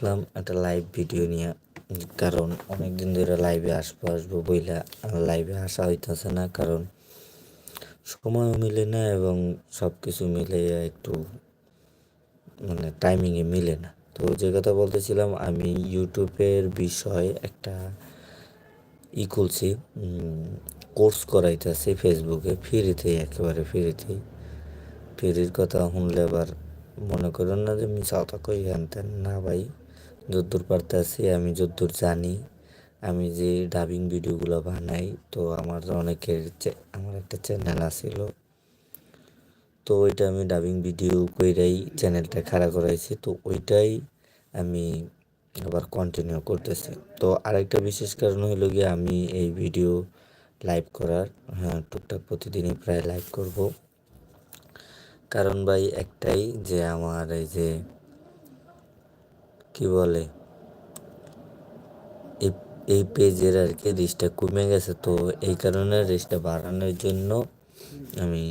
আসলাম একটা live video নিয়ে, কারণ অনেক দিন ধরে লাইভে আসব আসব বইলা লাইভে আসা হইতেছে না, কারণ সময়ও মিলে না এবং সব কিছু মিলে একটু মানে টাইমিংয়ে মিলে না। তো যে কথা বলতেছিলাম, আমি ইউটিউবের বিষয় একটা ই খুলছি কোর্স করাইতেছি ফেসবুকে ফ্রিতেই একেবারে ফ্রিতেই ফ্রির কথা শুনলে আবার মনে করেন না যে আমি চাওতা কই আনতেন। না ভাই যদ্দূর পারতেছি, আমি যদ্দূর জানি। আমি যে ডাবিং ভিডিওগুলো বানাই, তো আমার অনেকের আমার একটা চ্যানেল আছিল। তো ওইটা আমি ডাবিং ভিডিও কইরাই চ্যানেলটা খাড়া করাইছি, তো ওইটাই আমি আবার কন্টিনিউ করতেছি। তো আরেকটা বিশেষ কারণ হলো গিয়ে আমি এই ভিডিও লাইভ করার হ্যাঁ টুকটাক প্রতিদিনই প্রায় লাইভ করব। কারণ ভাই একটাই যে আমার এই যে কি বলে? এই পেজের আর কি রিচটা কমে গেছে। তো এই কারণে রিচটা বাড়ানোর জন্য আমি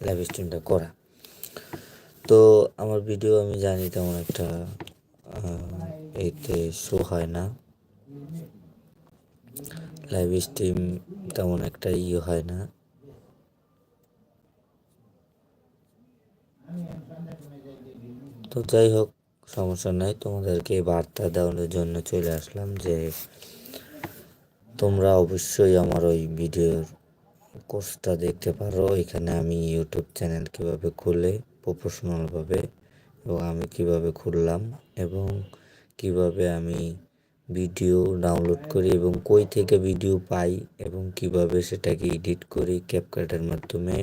লাইভ স্ট্রিমটা করা। তো আমার ভিডিও আমি জানি তেমন একটা এতে শো হয় না। লাইভ স্ট্রিম তেমন একটা ইয়ে হয় না। তো যাই হোক, সমস্যা নাই। তোমাদেরকে বার্তা দেওয়ানোর জন্য চলে আসলাম যে, তোমরা অবশ্যই আমার ওই ভিডিওর কোর্সটা দেখতে পারো। এখানে আমি ইউটিউব চ্যানেল কীভাবে খুলে প্রফেশনালভাবে এবং আমি কীভাবে খুললাম, এবং কীভাবে আমি ভিডিও ডাউনলোড করি এবং কই থেকে ভিডিও পাই এবং কীভাবে সেটাকে এডিট করি ক্যাপকাটের মাধ্যমে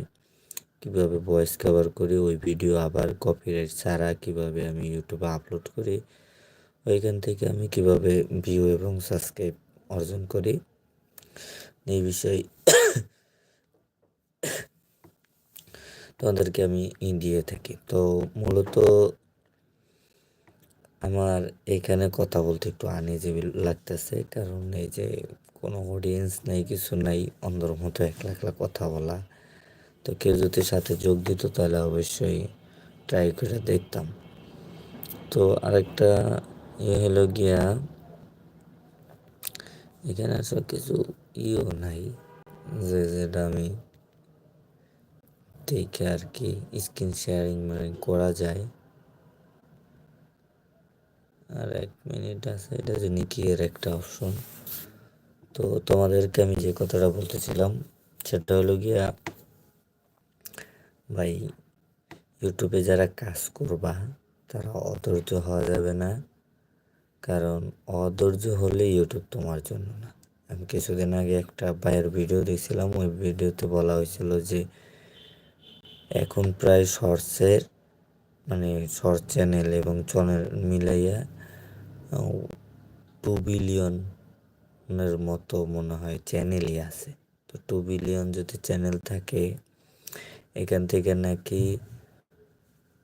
কীভাবে ভয়েস কভার করি, ওই ভিডিও আবার কপিরাইট ছাড়া কীভাবে আমি ইউটিউবে আপলোড করি, ওইখান থেকে আমি কীভাবে ভিউ এবং সাবস্ক্রাইব অর্জন করি। এই বিষয়ে তোমাদেরকে আমি দিয়ে থাকি, তো মূলত আমার এখানে কথা বলতে একটু আনইজি লাগতেছে, কারণ এই যে কোনো অডিয়েন্স নাই, কিছু নাই, অন্ধর মতো একলা একলা কথা বলা। তো কেউ যদি সাথে যোগ দিত তাহলে অবশ্যই ট্রাই করে দেখতাম। তো আরেকটা ইয়ে হলো গিয়া, এখানে আসলে কিছু ইও নাই, যে যেটা আমি দেখে আর কি, স্ক্রিন শেয়ারিং মানে করা যায়। আর এক মিনিট আছে, এটা যে নিকিয়ের একটা অপশন তো তোমাদেরকে আমি যে কথাটা বলতেছিলাম, সেটা হলো গিয়া, ভাই ইউটিউবে যারা কাজ করবা, তারা অধৈর্য হওয়া যাবে না। কারণ অধৈর্য হলে ইউটিউব তোমার জন্য না। আমি কিছুদিন আগে একটা ভাইয়ের ভিডিও দেখছিলাম, ওই ভিডিওতে বলা হয়েছিল যে, এখন প্রায় শর্টসের মানে শর্ট চ্যানেল এবং চ্যানেল মিলাইয়া টু বিলিয়নের মতো মনে হয় চ্যানেলই আছে। তো টু বিলিয়ন যদি চ্যানেল থাকে, এখান থেকে নাকি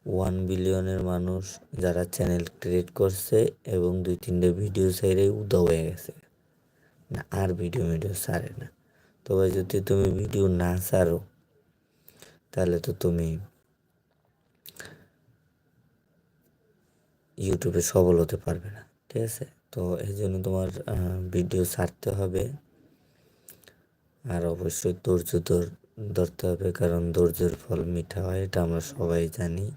ওয়ান বিলিয়নের মানুষ যারা চ্যানেল ক্রিয়েট করছে এবং দুই তিনটে ভিডিও সাইডে উদা হয়ে গেছে। না, আর ভিডিও ভিডিও ছাড়ে না। তবে যদি তুমি ভিডিও না ছাড়ো, তাহলে তো তুমি ইউটিউবে সফল হতে পারবে না। ঠিক আছে, তো এই জন্য তোমার ভিডিও ছাড়তে হবে। আর অবশ্যই ধৈর্য ধর- ধরতে হবে, কারণ ধৈর্যের ফল মিঠা হয়, এটা আমরা সবাই জানি।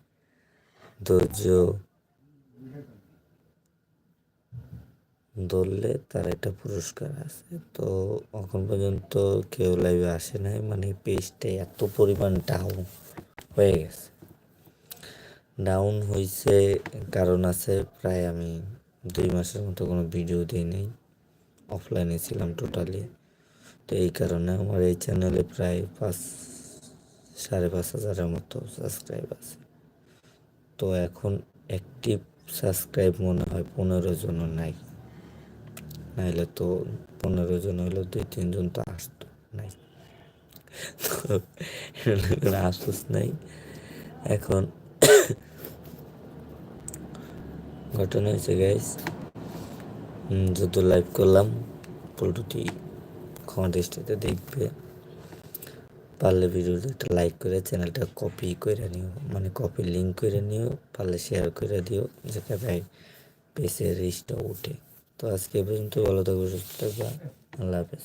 ধৈর্য ধরলে তার একটা পুরস্কার আছে। তো এখন পর্যন্ত কেউ লাইভে আসে নাই মানে পেজটা এত পরিমাণ ডাউন হয়ে গেছে। ডাউন হয়েছে কারণ আছে প্রায় আমি দুই মাসের মতো কোনো ভিডিও দিই নাই। অফলাইনে ছিলাম টোটালি তো এই কারণে আমার এই চ্যানেলে প্রায় পাঁচ, সাড়ে পাঁচ হাজারের মতো সাবস্ক্রাইব আছে। তো এখন অ্যাক্টিভ সাবস্ক্রাইব মনে হয় পনেরো জনও নাই। নাইলে তো পনেরো জন হইল দুই তিনজন তো আসতো নাই। আসুস নাই। এখন ঘটনা হয়েছে গাইস যত লাইভ করলাম পোল্ট্রিটি ক্ষমা দৃষ্টিতে দেখবে। পারলে ভিডিওতে একটা লাইক করে চ্যানেলটা কপি করে নিও। মানে কপি লিঙ্ক করে নিও, পারলে শেয়ার করে দিও যেখানে পেসের রিচটা উঠে তো আজকে পর্যন্ত ভালো থাকবে সুস্থ থাকবে আল্লাহ হাফেজ।